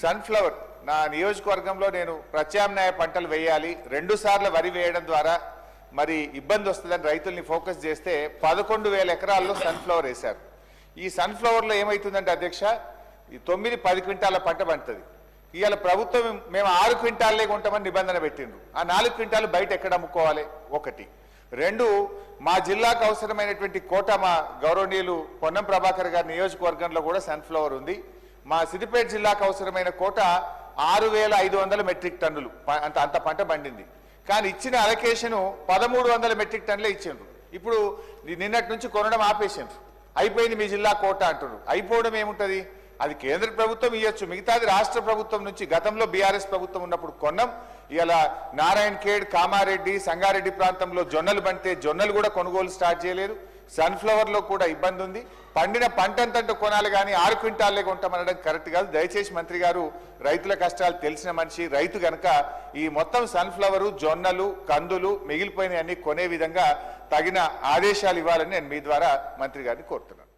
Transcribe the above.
Sunflower నా నియోజకవర్గంలో నేను ప్రత్యామ్నాయ పంటలు వేయాలి. రెండు సార్లు వరి వేయడం ద్వారా మరి ఇబ్బంది వస్తుందని రైతుల్ని ఫోకస్ చేస్తే పదకొండు వేల ఎకరాల్లో సన్ఫ్లవర్ వేశారు. ఈ సన్ఫ్లవర్లో ఏమవుతుందంటే అధ్యక్ష ఈ తొమ్మిది పది క్వింటాల పంట పండుతుంది. ఇవాళ ప్రభుత్వం మేము ఆరు క్వింటాల్లే కొంటామని నిబంధన పెట్టిండ్రు. ఆ నాలుగు క్వింటాలు బయట ఎక్కడ అమ్ముకోవాలి? ఒకటి. రెండు మా జిల్లాకు అవసరమైనటువంటి కోట మా గౌరవనీయులు పొన్నం ప్రభాకర్ గారి నియోజకవర్గంలో కూడా సన్ఫ్లవర్ ఉంది. మా సిద్దిపేట జిల్లాకు అవసరమైన కోట ఆరు వేల ఐదు వందల మెట్రిక్ టన్నులు. అంత అంత పంట పండింది. కానీ ఇచ్చిన అలకేషను పదమూడు వందల మెట్రిక్ టన్నులే ఇచ్చిండ్రు. ఇప్పుడు నిన్నటి నుంచి కొనడం ఆపేసిండ్రు. అయిపోయింది మీ జిల్లా కోట అంటున్నారు అయిపోవడం ఏముంటుంది? అది కేంద్ర ప్రభుత్వం ఇవ్వచ్చు మిగతాది రాష్ట్ర ప్రభుత్వం నుంచి గతంలో బీఆర్ఎస్ ప్రభుత్వం ఉన్నప్పుడు కొన్నాం. ఇలా నారాయణ ఖేడ్ కామారెడ్డి సంగారెడ్డి ప్రాంతంలో జొన్నలు పంటే జొన్నలు కూడా కొనుగోలు స్టార్ట్ చేయలేదు. సన్ఫ్లవర్లో కూడా ఇబ్బంది ఉంది. పండిన పంట అంతంటూ కొనాలి కానీ ఆరు క్వింటాల్లే కొంటామనడం కరెక్ట్ కాదు. దయచేసి మంత్రి గారు రైతుల కష్టాలు తెలిసిన మనిషి రైతు గనక ఈ మొత్తం సన్ఫ్లవరు జొన్నలు కందులు మిగిలిపోయినవన్నీ కొనే విధంగా తగిన ఆదేశాలు ఇవ్వాలని నేను మీ ద్వారా మంత్రి గారిని కోరుతున్నాను.